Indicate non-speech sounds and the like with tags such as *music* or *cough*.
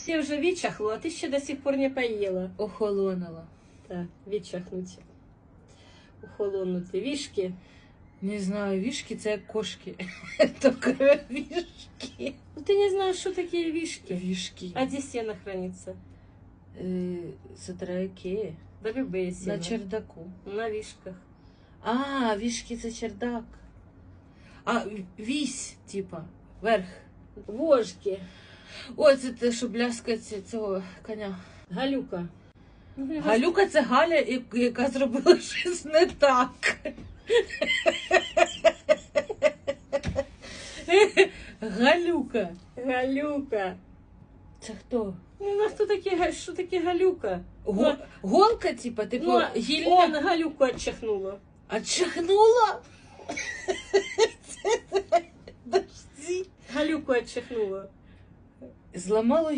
Всі вже відчахло, а ти ще до сих пор не поїла. Охолонула. Так, відчахнуть. Охолонути вішки. Не знаю, вішки це як кошки. *laughs* Тільки вішки. Ну ти не знаєш, що таке вішки. Вішки. А де сено храниться? Е, Смотря. Да любые сено. На чердаку. На вішках. А, вішки це чердак. А, вісь, типа, верх. Вожки. О, це те, що бляскається цього коня. Галюка. Ну, Галюка це Галя, яка зробила щось не так. Галюка. Галюка. Це хто? Ну, а хто таке, га- що таке галюка? Го- Голка, типа, типу, Ну, гілля. он галюку отчихнула. А чихнула? Подожди. Галюку отчихнула. Зламало.